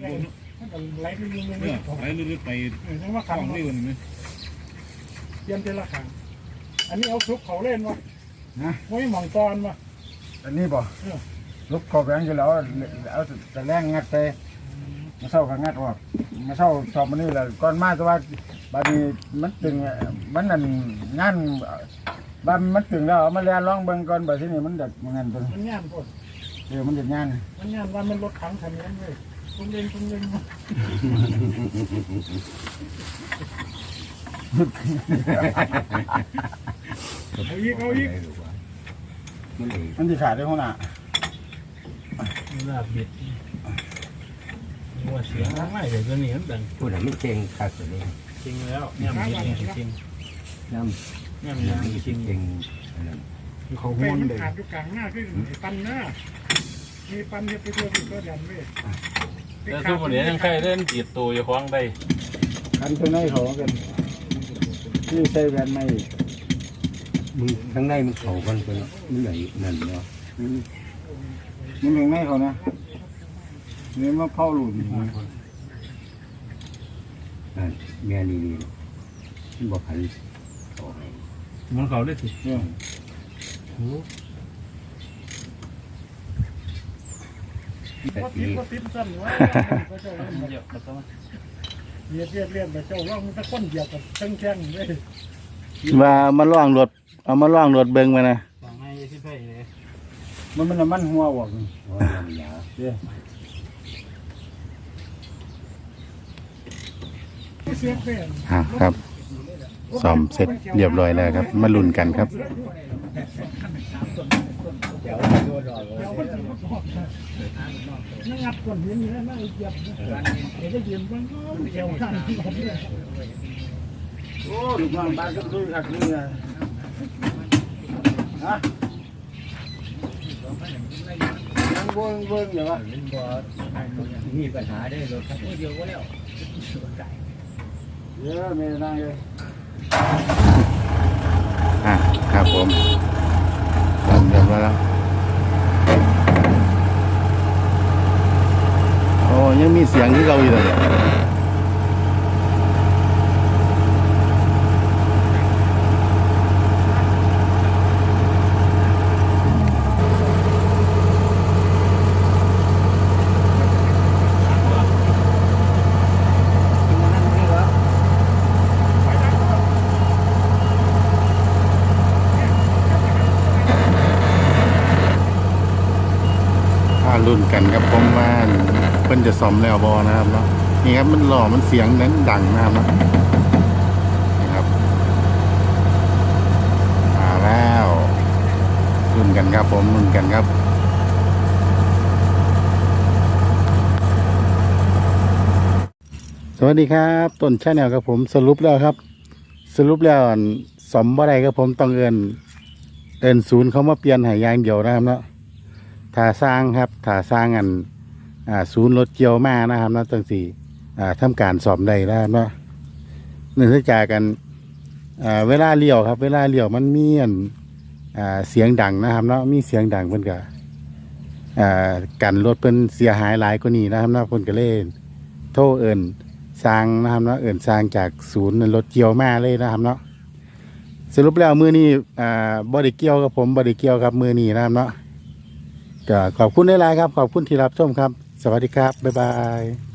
ไหลไปยิงเอเลยไหลเรื่อยๆไปเออจังว่าข้าขังนี่วันนี้เตรียมเทละขังอันนี้เอาซุปเขาเล่นวะนะไม่หมองตอนวะอันนี้บ่ลุกเขาแบงอยู่แล้วเอาแต่แรงงัดไปมาเศร้าก็งัดออกมาเศร้าสอบมันนี่แหละก่อนมาแต่ว่าบัดนี้มันตึงมันนั่นงานบ้านมันตึงแล้วมาเรียร้องเบิ่งก่อนบัดทีนี้มันเด็ดมันงานตัวมันย่านพดเออมันเด็ดงานมันย่านว่ามันรถขังคันนี้เลย ตุ้งเล่งตุ้งเล่งเอาอีกเอาอีกมันสิขาดได้หัวหน้าลาบิดว่าเสียงไม่เดี๋ยวจะนี่มันดังพูดอะไรไม่เก่งครับตัวนี้จริงแล้วเนี่ยมันจริงน้เนี่ยำมันน้ำจจริริงงเก่งอันนั้นเขาไปม้วนมันเลยขาดอยู่กลางหน้าคือไอ้ปันหน้ามีปันเฮ็ดไปตัวตัวยันเว้ย แต่ทุกคนเดี๋ยวยังใครเล่นจีบตัวอยู่คว้างได้คันตัวในเขากันที่ใส่แวนไม่มึงข้างในมันเขากันเป็นมันไหนนั่นเนาะมันอยู่ในเขานะนี่มาเผาหลุดนั่นแม่นี่นี่มันบอกพันเขาให้มันเขาได้สิเนี่ ยแต่ก็ติดที่ก็ติดสั้นว่าก็เจ้าเล่นเยอะก็ต้องเรียบเรียบเรียบไปเจ้าว่ามันตะก้นเหยียบกับแข้งแข้งเลยว่ามาล่องรถเอามาล่องรถเบิ่งมานะฟังให้ที่ไพ่เลยมันมันน้ำมันหัวบอกเพราะลำยาเด้เสียเป็นอะครับ ซ่อมเสร็จเรียบร้อยแล้วครับ มาลุ้นกันครับเดี๋ ยวโดนรอเดี๋ยวมันจะมาบอกนั่งงัดก้นหินนี่นั่งเหยียบเดี๋ยวจะยืนมันก็เกี่ยวข้างที่ผมเนี่ยโอ้ลูกน้องบ้านก็ดูคักนี่นะฮะยังเบิ่งเบิ่งอยู่วะมันบ่มีปัญหาได้รถครับเดียวก็แล้วเยอะไม่ได้เลยอะครับผมซ่อมเรียบร้อยแล้วโอ้ยังมีเราอยู่นกันครับผมว่าเพิ่นจะซ่อมแล้วบ่นะครับเนาะนี่ครับมันหล่อมันเสียงนั้นดังนะครับนะนี่ครับมาแล้วลุ้นกันครับผมลุ้นกันครับสวัสดีครับต้นชาแนลครับผมสรุปแล้วครับ สรุปแล้วอันสมบ่ได้ครับผมต้องเอินเอินศูนย์เขามาเปลี่ยนหายางเดียวนะครับเนาะ ถ้าสร้างครับถ้าสร้างอันอ่าศูนย์รถเกี่ยวมานะครับนาะตั้งสี่อ่าทำการสอบได้นะครับเนาะเนื่องจากกันอ่าเวลาเลี้ยวครับ เวลาเลี้ยวมันมีอันอ่าเสียงดังนะครับเนาะมีเสียงดังเพิ่นก็อ่ากันรถเพิ่นเสียหายหลายกว่านี้นะครับเนาะเพิ่นก็เลยโทรเอินสร้างนะครับเนาะเอิ่นสร้างจากศูนย์รถเกี่ยวมาเลยนะครับเนาะสรุปแล้วมือนี้อ่าบริเกี่ยวกับผมบริเกี่ยวกับมือนี้นะครับเนาะ ก็ขอบคุณหลายๆครับ ขอบคุณที่รับชมครับ สวัสดีครับ บ๊ายบาย